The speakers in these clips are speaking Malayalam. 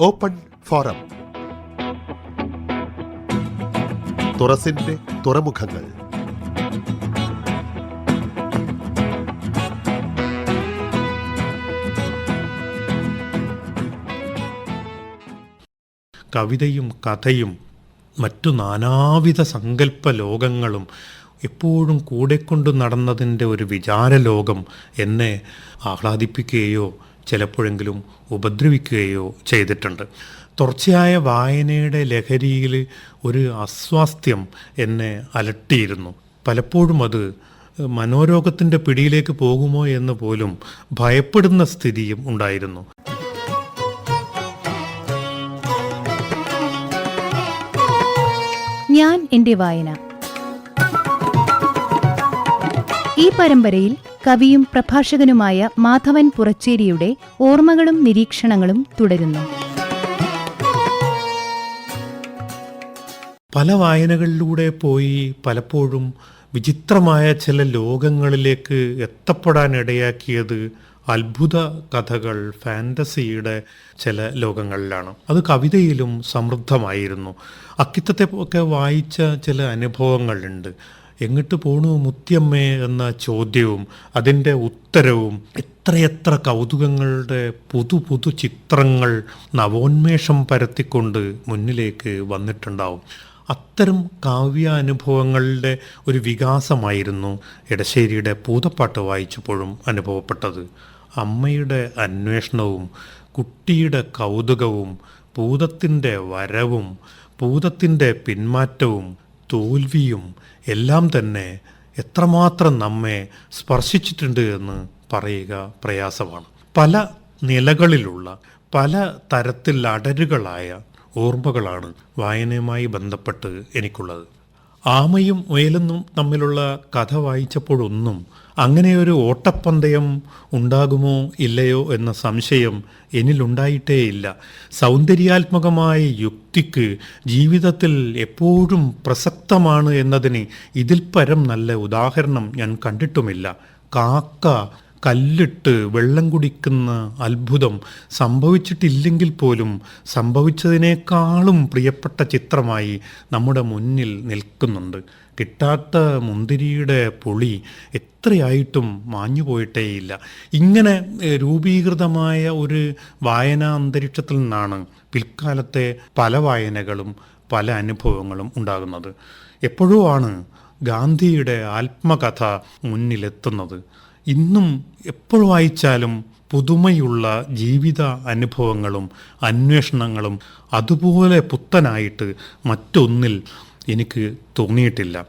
ഓപ്പൺ ഫോറം തുറസിന്റെ തുറമുഖങ്ങൾ. കവിതയും കഥയും മറ്റു നാനാവിധ സങ്കല്പ ലോകങ്ങളും എപ്പോഴും കൂടെ കൊണ്ടു നടന്നതിന്റെ ഒരു വിചാരലോകം എന്നെ ആഹ്ലാദിപ്പിക്കുകയോ ചിലപ്പോഴെങ്കിലും ഉപദ്രവിക്കുകയോ ചെയ്തിട്ടുണ്ട്. തുടർച്ചയായ വായനയുടെ ലഹരിയിൽ ഒരു അസ്വാസ്ഥ്യം എന്നെ അലട്ടിയിരുന്നു. പലപ്പോഴും അത് മനോരോഗത്തിന്റെ പിടിയിലേക്ക് പോകുമോ എന്ന് പോലും ഭയപ്പെടുന്ന സ്ഥിതിയും ഉണ്ടായിരുന്നു. ഞാൻ എന്റെ വായന. ഈ പരമ്പരയിൽ കവിയും പ്രഭാഷകനുമായ മാധവൻ പുറച്ചേരിയുടെ ഓർമ്മകളും നിരീക്ഷണങ്ങളും തുടരുന്നു. പല വായനകളിലൂടെ പോയി പലപ്പോഴും വിചിത്രമായ ചില ലോകങ്ങളിലേക്ക് എത്തപ്പെടാൻ ഇടയാക്കിയത് അത്ഭുത കഥകൾ ഫാന്റസിയുടെ ചില ലോകങ്ങളിലാണ്. അത് കവിതയിലും സമൃദ്ധമായിരുന്നു. അക്കിത്തത്തെ ഒക്കെ വായിച്ച ചില അനുഭവങ്ങളുണ്ട്. എങ്ങിട്ട് പോണു മുത്തിയമ്മേ എന്ന ചോദ്യവും അതിന്റെ ഉത്തരവും എത്രയെത്ര കൗതുകങ്ങളുടെ പുതു പുതു ചിത്രങ്ങൾ നവോന്മേഷം പരത്തിക്കൊണ്ട് മുന്നിലേക്ക് വന്നിട്ടുണ്ടാവും. അത്തരം കാവ്യാനുഭവങ്ങളുടെ ഒരു വികാസമായിരുന്നു ഇടശ്ശേരിയുടെ പൂതപ്പാട്ട് വായിച്ചപ്പോഴും അനുഭവപ്പെട്ടത്. അമ്മയുടെ അന്വേഷണവും കുട്ടിയുടെ കൗതുകവും പൂതത്തിന്റെ വരവും പൂതത്തിന്റെ പിന്മാറ്റവും തോൽവിയും എല്ലാം തന്നെ എത്രമാത്രം നമ്മെ സ്പർശിച്ചിട്ടുണ്ട് എന്ന് പറയുക പ്രയാസമാണ്. പല നിലകളിലുള്ള പല തരത്തിൽ അടരുകളായ ഓർമ്മകളാണ് വായനയുമായി ബന്ധപ്പെട്ട് എനിക്കുള്ളത്. ആമയും മുയലെന്നും തമ്മിലുള്ള കഥ വായിച്ചപ്പോഴൊന്നും അങ്ങനെ ഒരു ഓട്ടപ്പന്തയം ഉണ്ടാകുമോ ഇല്ലയോ എന്ന സംശയം എന്നിലുണ്ടായിട്ടേയില്ല. സൗന്ദര്യാത്മകമായ യുക്തിക്ക് ജീവിതത്തിൽ എപ്പോഴും പ്രസക്തമാണ് എന്നതിന് ഇതിൽ പരം നല്ല ഉദാഹരണം ഞാൻ കണ്ടിട്ടുമില്ല. കാക്ക കല്ലിട്ട് വെള്ളം കുടിക്കുന്ന അത്ഭുതം സംഭവിച്ചിട്ടില്ലെങ്കിൽ പോലും സംഭവിച്ചതിനേക്കാളും പ്രിയപ്പെട്ട ചിത്രമായി നമ്മുടെ മുന്നിൽ നിൽക്കുന്നുണ്ട്. കിട്ടാത്ത മുന്തിരിയുടെ പൊളി എത്രയായിട്ടും മാഞ്ഞു പോയിട്ടേയില്ല. ഇങ്ങനെ രൂപീകൃതമായ ഒരു വായനാ അന്തരീക്ഷത്തിൽ നിന്നാണ് പിൽക്കാലത്തെ പല വായനകളും പല അനുഭവങ്ങളും ഉണ്ടാകുന്നത്. എപ്പോഴോ ആണ് ഗാന്ധിയുടെ ആത്മകഥ മുന്നിലെത്തുന്നത്. ഇന്നും എപ്പോൾ വായിച്ചാലും പുതുമയുള്ള ജീവിത അനുഭവങ്ങളും അന്വേഷണങ്ങളും അതുപോലെ പുത്തനായിട്ട് മറ്റൊന്നിൽ എനിക്ക് തോന്നിയിട്ടില്ല.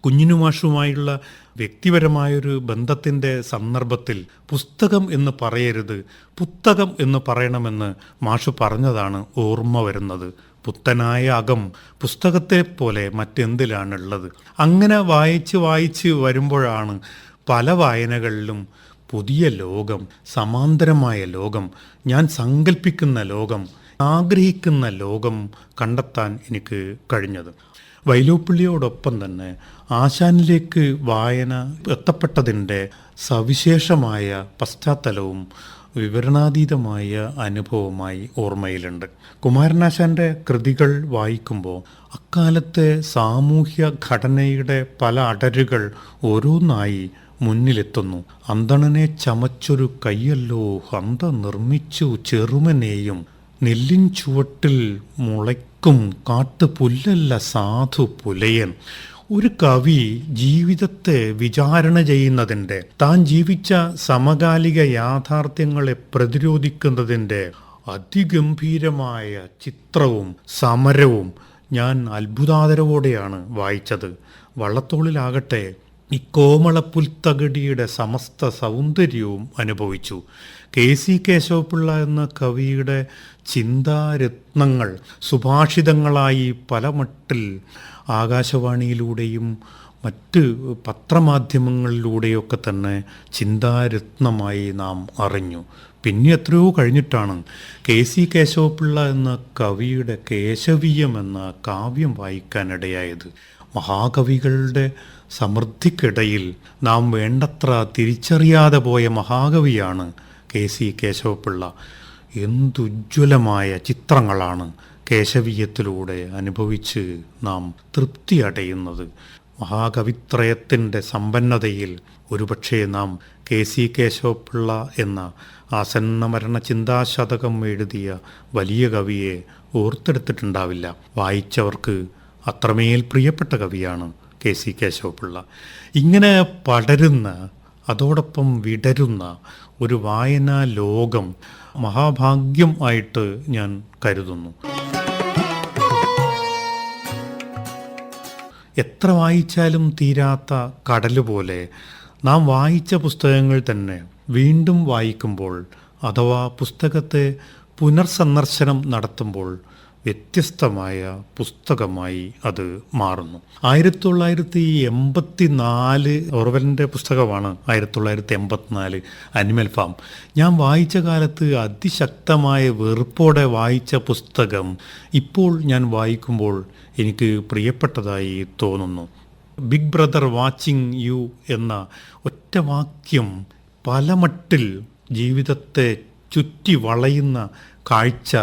കുഞ്ഞിനുമാഷുമായുള്ള വ്യക്തിപരമായൊരു ബന്ധത്തിന്റെ സന്ദർഭത്തിൽ പുസ്തകം എന്ന് പറയരുത് പുസ്തകം എന്ന് പറയണമെന്ന് മാഷു പറഞ്ഞതാണ് ഓർമ്മ വരുന്നത്. പുത്തനായ അകം പുസ്തകത്തെ പോലെ മറ്റെന്തിലാണുള്ളത്? അങ്ങനെ വായിച്ച് വായിച്ച് വരുമ്പോഴാണ് പല വായനകളിലും പുതിയ ലോകം സമാന്തരമായ ലോകം ഞാൻ സങ്കല്പിക്കുന്ന ലോകം ആഗ്രഹിക്കുന്ന ലോകം കണ്ടെത്താൻ എനിക്ക് കഴിഞ്ഞത്. വൈലോപ്പിള്ളിയോടൊപ്പം തന്നെ ആശാനിലേക്ക് വായന എത്തപ്പെട്ടതിന്റെ സവിശേഷമായ പശ്ചാത്തലവും വിവരണാതീതമായ അനുഭവമായി ഓർമ്മയിലുണ്ട്. കുമാരനാശാന്റെ കൃതികൾ വായിക്കുമ്പോൾ അക്കാലത്തെ സാമൂഹ്യ ഘടനയുടെ പല അടരുകൾ ഓരോന്നായി മുന്നിലെത്തുന്നു. അന്തണനെ ചമച്ചൊരു കയ്യല്ലോ ഹന്ത നിർമ്മിച്ചു ചെറുമനെയും നെല്ലിൻ ചുവട്ടിൽ മുളയ്ക്കും കാട്ടുപുല്ലല്ല സാധു പുലയൻ. ഒരു കവി ജീവിതത്തെ വിചാരണ ചെയ്യുന്നതിന്റെ താൻ ജീവിച്ച സമകാലിക യാഥാർത്ഥ്യങ്ങളെ പ്രതിരോധിക്കുന്നതിന്റെ അതിഗംഭീരമായ ചിത്രവും സമരവും ഞാൻ അത്ഭുതാദരവോടെയാണ് വായിച്ചത്. വള്ളത്തോളിലാകട്ടെ ഈ കോമളപ്പുൽത്തകടിയുടെ സമസ്ത സൗന്ദര്യവും അനുഭവിച്ചു. കെ സി കേശവപിള്ള എന്ന കവിയുടെ ചിന്താരത്നങ്ങൾ സുഭാഷിതങ്ങളായി പലമട്ടിൽ ആകാശവാണിയിലൂടെയും മറ്റ് പത്രമാധ്യമങ്ങളിലൂടെയൊക്കെ തന്നെ ചിന്താരത്നമായി നാം അറിഞ്ഞു. പിന്നെ എത്രയോ കഴിഞ്ഞിട്ടാണ് കെ സി കേശവപിള്ള എന്ന കവിയുടെ കേശവീയം എന്ന കാവ്യം വായിക്കാനിടയായത്. മഹാകവികളുടെ സമൃദ്ധിക്കിടയിൽ നാം വേണ്ടത്ര തിരിച്ചറിയാതെ പോയ മഹാകവിയാണ് കെ സി കേശവപിള്ള എന്തുജ്വലമായ ചിത്രങ്ങളാണ് കേശവീയത്തിലൂടെ അനുഭവിച്ച് നാം തൃപ്തി അടയുന്നത്. മഹാകവിത്രയത്തിന്റെ സമ്പന്നതയിൽ ഒരുപക്ഷെ നാം കെ സി കേശവപിള്ള എന്ന ആസന്നമരണ ചിന്താശതകം എഴുതിയ വലിയ കവിയെ ഓർത്തെടുത്തിട്ടുണ്ടാവില്ല. വായിച്ചവർക്ക് അത്രമേൽ പ്രിയപ്പെട്ട കവിയാണ് കെ സി കേശവപിള്ള. ഇങ്ങനെ പടരുന്ന അതോടൊപ്പം വിടരുന്ന ഒരു വായനാ ലോകം മഹാഭാഗ്യം ആയിട്ട് ഞാൻ കരുതുന്നു. എത്ര വായിച്ചാലും തീരാത്ത കടൽ പോലെ നാം വായിച്ച പുസ്തകങ്ങൾ തന്നെ വീണ്ടും വായിക്കുമ്പോൾ അഥവാ പുസ്തകത്തെ പുനർസന്ദർശനം നടത്തുമ്പോൾ വ്യത്യസ്തമായ പുസ്തകമായി അത് മാറുന്നു. ആയിരത്തി തൊള്ളായിരത്തി എൺപത്തി നാല് ഓർവലിന്റെ പുസ്തകമാണ് ആയിരത്തി തൊള്ളായിരത്തി എൺപത്തിനാല് അനിമൽ ഫാം. ഞാൻ വായിച്ച കാലത്ത് അതിശക്തമായ വെറുപ്പോടെ വായിച്ച പുസ്തകം ഇപ്പോൾ ഞാൻ വായിക്കുമ്പോൾ എനിക്ക് പ്രിയപ്പെട്ടതായി തോന്നുന്നു. ബിഗ് ബ്രദർ വാച്ചിങ് യു എന്ന ഒറ്റ വാക്യം പല മട്ടിൽ ജീവിതത്തെ ചുറ്റി വളയുന്ന കാഴ്ച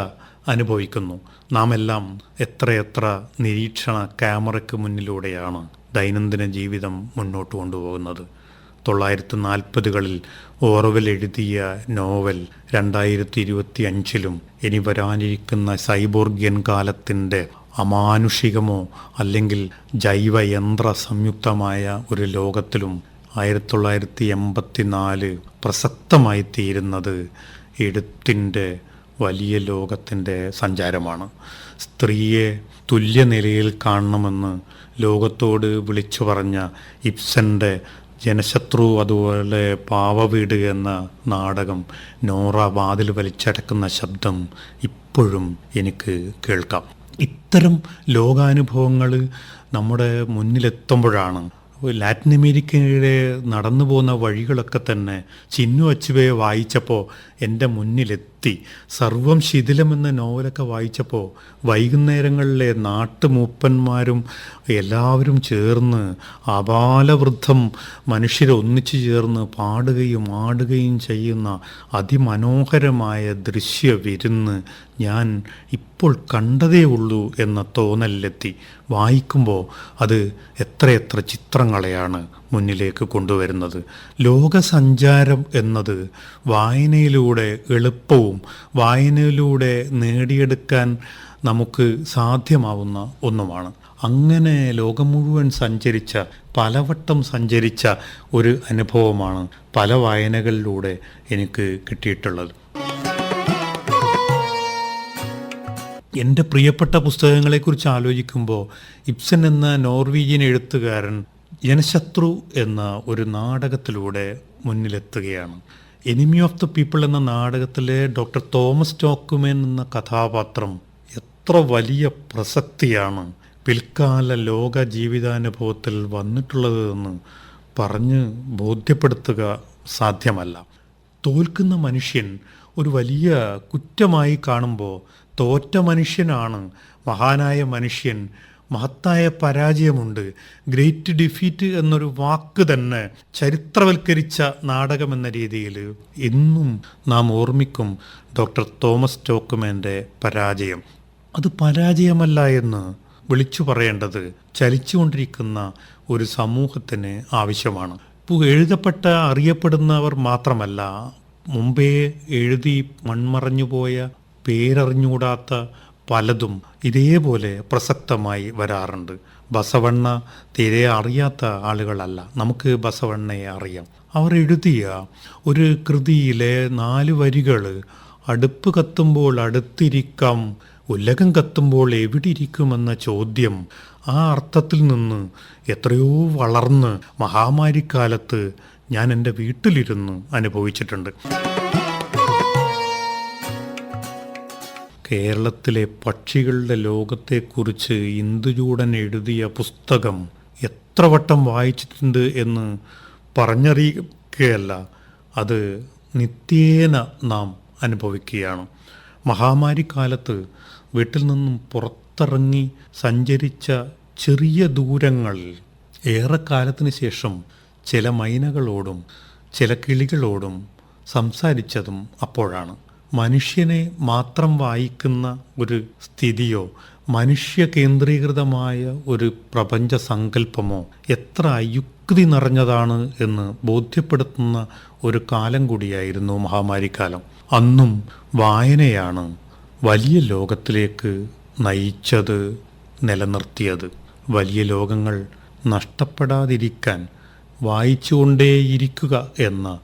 അനുഭവിക്കുന്നു. നാം എല്ലാം എത്രയെത്ര നിരീക്ഷണ ക്യാമറയ്ക്ക് മുന്നിലൂടെയാണ് ദൈനംദിന ജീവിതം മുന്നോട്ട് കൊണ്ടുപോകുന്നത്. തൊള്ളായിരത്തി നാൽപ്പതുകളിൽ ഓർവൽ എഴുതിയ നോവൽ രണ്ടായിരത്തി ഇരുപത്തി അഞ്ചിലും ഇനി വരാനിരിക്കുന്ന സൈബോർഗ്യൻ കാലത്തിന്റെ അമാനുഷികമോ അല്ലെങ്കിൽ ജൈവയന്ത്ര സംയുക്തമായ ഒരു ലോകത്തിലും ആയിരത്തി തൊള്ളായിരത്തി എൺപത്തി നാല് പ്രസക്തമായി തീരുന്നത് എഴുത്തിന്റെ വലിയ ലോകത്തിന്റെ സഞ്ചാരമാണ്. സ്ത്രീയെ തുല്യനിലയിൽ കാണണമെന്ന് ലോകത്തോട് വിളിച്ചു പറഞ്ഞ ഇബ്സന്റെ ജനശത്രു അതുപോലെ പാവവീട് എന്ന നാടകം നോറ വാതിൽ വലിച്ചടക്കുന്ന ശബ്ദം ഇപ്പോഴും എനിക്ക് കേൾക്കാം. ഇത്തരം ലോകാനുഭവങ്ങൾ നമ്മുടെ മുന്നിലെത്തുമ്പോഴാണ് ലാറ്റിൻ അമേരിക്കയിലെ നടന്നു പോകുന്ന വഴികളൊക്കെ തന്നെ ചിന്നു അച്ചുവയെ വായിച്ചപ്പോൾ എന്റെ മുന്നിലെത്തി. സർവം ശിഥിലമെന്ന നോവലൊക്കെ വായിച്ചപ്പോൾ വൈകുന്നേരങ്ങളിലെ നാട്ടുമൂപ്പന്മാരും എല്ലാവരും ചേർന്ന് അപാലവൃദ്ധം മനുഷ്യരെ ഒന്നിച്ചു ചേർന്ന് പാടുകയും ആടുകയും ചെയ്യുന്ന അതിമനോഹരമായ ദൃശ്യ വിരുന്ന് ഞാൻ ഇപ്പോൾ കണ്ടതേ ഉള്ളൂ എന്ന തോന്നലിലെത്തി വായിക്കുമ്പോൾ അത് എത്രയെത്ര ചിത്രങ്ങളെയാണ് മുന്നിലേക്ക് കൊണ്ടുവരുന്നത്. ലോകസഞ്ചാരം എന്നത് വായനയിലൂടെ എളുപ്പവും വായനയിലൂടെ നേടിയെടുക്കാൻ നമുക്ക് സാധ്യമാവുന്ന ഒന്നുമാണ്. അങ്ങനെ ലോകം മുഴുവൻ സഞ്ചരിച്ച പലവട്ടം സഞ്ചരിച്ച ഒരു അനുഭവമാണ് പല വായനകളിലൂടെ എനിക്ക് കിട്ടിയിട്ടുള്ളത്. എന്റെ പ്രിയപ്പെട്ട പുസ്തകങ്ങളെക്കുറിച്ച് ആലോചിക്കുമ്പോൾ ഇബ്സൻ എന്ന നോർവീജിയൻ എഴുത്തുകാരൻ ജനശത്രു എന്ന ഒരു നാടകത്തിലൂടെ മുന്നിലെത്തുകയാണ്. എനിമി ഓഫ് ദ പീപ്പിൾ എന്ന നാടകത്തിലെ ഡോക്ടർ തോമസ് ടോക്കുമേൻ എന്ന കഥാപാത്രം എത്ര വലിയ പ്രസക്തിയാണ് പിൽക്കാല ലോക ജീവിതാനുഭവത്തിൽ വന്നിട്ടുള്ളതെന്ന് പറഞ്ഞ് ബോധ്യപ്പെടുത്തുക സാധ്യമല്ല. തോൽക്കുന്ന മനുഷ്യൻ ഒരു വലിയ കുറ്റമായി കാണുമ്പോൾ തോറ്റ മനുഷ്യനാണ് മഹാനായ മനുഷ്യൻ. മഹത്തായ പരാജയമുണ്ട്. ഗ്രേറ്റ് ഡിഫീറ്റ് എന്നൊരു വാക്ക് തന്നെ ചരിത്രവൽക്കരിച്ച നാടകമെന്ന രീതിയിൽ ഇന്നും നാം ഓർമ്മിക്കും ഡോക്ടർ തോമസ് ടോക്കുമേന്റെ പരാജയം. അത് പരാജയമല്ല എന്ന് വിളിച്ചു പറയേണ്ടത് ചലിച്ചുകൊണ്ടിരിക്കുന്ന ഒരു സമൂഹത്തിന് ആവശ്യമാണ്. ഇപ്പോൾ എഴുതപ്പെട്ട അറിയപ്പെടുന്നവർ മാത്രമല്ല മുമ്പേ എഴുതി മൺമറഞ്ഞുപോയ പേരറിഞ്ഞുകൂടാത്ത പലതും ഇതേപോലെ പ്രസക്തമായി വരാറുണ്ട്. ബസവണ്ണ തീരെ അറിയാത്ത ആളുകളല്ല. നമുക്ക് ബസവണ്ണയെ അറിയാം. അവർ എഴുതിയ ഒരു കൃതിയിലെ നാല് വരികൾ അടുപ്പ് കത്തുമ്പോൾ അടുത്തിരിക്കാം ഉലകം കത്തുമ്പോൾ എവിടെ ഇരിക്കുമെന്ന ചോദ്യം ആ അർത്ഥത്തിൽ നിന്ന് എത്രയോ വളർന്ന് മഹാമാരിക്കാലത്ത് ഞാൻ എന്റെ വീട്ടിലിരുന്ന് അനുഭവിച്ചിട്ടുണ്ട്. കേരളത്തിലെ പക്ഷികളുടെ ലോകത്തെക്കുറിച്ച് ഇന്ദുചൂടൻ എഴുതിയ പുസ്തകം എത്ര വട്ടം വായിച്ചിട്ടുണ്ട് എന്ന് പറഞ്ഞറിയിക്കുകയല്ല. അത് നിത്യേന നാം അനുഭവിക്കുകയാണ്. മഹാമാരി മഹാമാരിക്കാലത്ത് വീട്ടിൽ നിന്നും പുറത്തിറങ്ങി സഞ്ചരിച്ച ചെറിയ ദൂരങ്ങളിൽ ഏറെക്കാലത്തിന് ശേഷം ചില മൈനകളോടും ചില കിളികളോടും സംസാരിച്ചതും അപ്പോഴാണ്. മനുഷ്യനെ മാത്രം വായിക്കുന്ന ഒരു സ്ഥിതിയോ മനുഷ്യ കേന്ദ്രീകൃതമായ ഒരു പ്രപഞ്ച സങ്കല്പമോ എത്ര അയുക്തി നിറഞ്ഞതാണ് എന്ന് ബോധ്യപ്പെടുത്തുന്ന ഒരു കാലം കൂടിയായിരുന്നു മഹാമാരിക്കാലം. അന്നും വായനയാണ് വലിയ ലോകത്തിലേക്ക് നയിച്ചത് നിലനിർത്തിയത്. വലിയ ലോകങ്ങൾ നഷ്ടപ്പെടാതിരിക്കാൻ വായിച്ചുകൊണ്ടേയിരിക്കുക എന്ന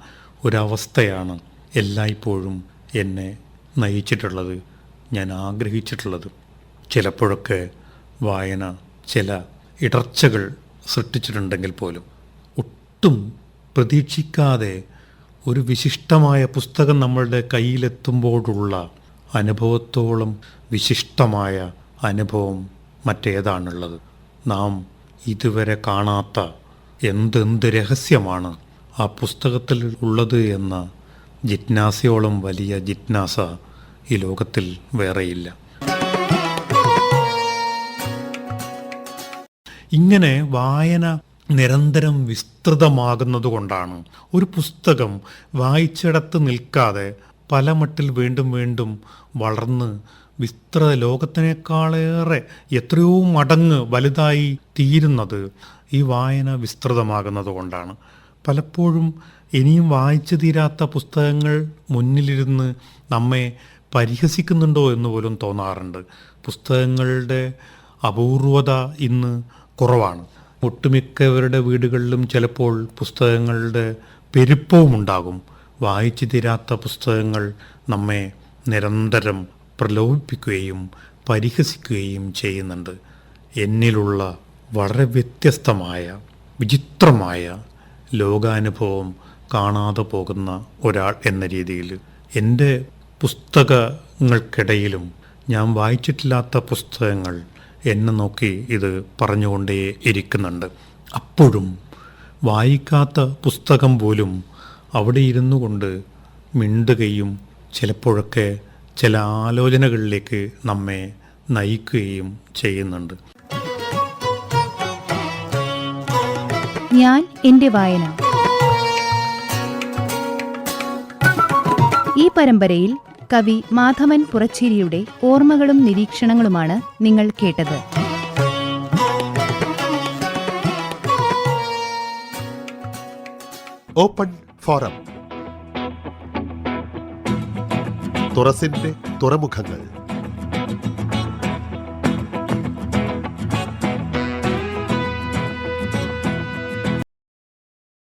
ഒരവസ്ഥയാണ് എല്ലായ്പ്പോഴും എന്നെ നയിച്ചിട്ടുള്ളത് ഞാൻ ആഗ്രഹിച്ചിട്ടുള്ളത്. ചിലപ്പോഴൊക്കെ വായന ചില ഇടർച്ചകൾ സൃഷ്ടിച്ചിട്ടുണ്ടെങ്കിൽ പോലും ഒട്ടും പ്രതീക്ഷിക്കാതെ ഒരു വിശിഷ്ടമായ പുസ്തകം നമ്മളുടെ കയ്യിലെത്തുമ്പോഴുള്ള അനുഭവത്തോളം വിശിഷ്ടമായ അനുഭവം മറ്റേതാണുള്ളത്. നാം ഇതുവരെ കാണാത്ത എന്തെന്ത് രഹസ്യമാണ് ആ പുസ്തകത്തിൽ ഉള്ളത് എന്ന ജിജ്ഞാസയോളം വലിയ ജിജ്ഞാസ ഈ ലോകത്തിൽ വേറെയില്ല. ഇങ്ങനെ വായന നിരന്തരം വിസ്തൃതമാകുന്നത് കൊണ്ടാണ് ഒരു പുസ്തകം വായിച്ചിടത്ത് നിൽക്കാതെ പല മട്ടിൽ വീണ്ടും വീണ്ടും വളർന്ന് വിസ്തൃത ലോകത്തിനേക്കാളേറെ എത്രയോ മടങ്ങ് വലുതായി തീരുന്നത് ഈ വായന വിസ്തൃതമാകുന്നത് കൊണ്ടാണ്. പലപ്പോഴും ഇനിയും വായിച്ചു തീരാത്ത പുസ്തകങ്ങൾ മുന്നിലിരുന്ന് നമ്മെ പരിഹസിക്കുന്നുണ്ടോ എന്ന് പോലും തോന്നാറുണ്ട്. പുസ്തകങ്ങളുടെ അപൂർവത ഇന്ന് കുറവാണ്. ഒട്ടുമിക്കവരുടെ വീടുകളിലും ചിലപ്പോൾ പുസ്തകങ്ങളുടെ പെരുപ്പവും ഉണ്ടാകും വായിച്ചു തീരാത്ത പുസ്തകങ്ങൾ നമ്മെ നിരന്തരം പ്രലോഭിപ്പിക്കുകയും പരിഹസിക്കുകയും ചെയ്യുന്നുണ്ട്. എന്നിലുള്ള വളരെ വ്യത്യസ്തമായ വിചിത്രമായ ലോകാനുഭവം കാണാതെ പോകുന്ന ഒരാൾ എന്ന രീതിയിൽ എന്റെ പുസ്തകങ്ങൾക്കിടയിലും ഞാൻ വായിച്ചിട്ടില്ലാത്ത പുസ്തകങ്ങൾ എന്നെ നോക്കി ഇത് പറഞ്ഞുകൊണ്ടേ ഇരിക്കുന്നുണ്ട്. അപ്പോഴും വായിക്കാത്ത പുസ്തകം പോലും അവിടെ ഇരുന്നു കൊണ്ട് മിണ്ടുകയും ചിലപ്പോഴൊക്കെ ചില ആലോചനകളിലേക്ക് നമ്മെ നയിക്കുകയും ചെയ്യുന്നുണ്ട്. ഞാൻ എന്റെ വായന ഈ പരമ്പരയിൽ കവി മാധവൻ പുറച്ചേരിയുടെ ഓർമ്മകളും നിരീക്ഷണങ്ങളുമാണ് നിങ്ങൾ കേട്ടത്. ഓപ്പൺ ഫോറം തുറസിന്റെ തുറമുഖങ്ങൾ.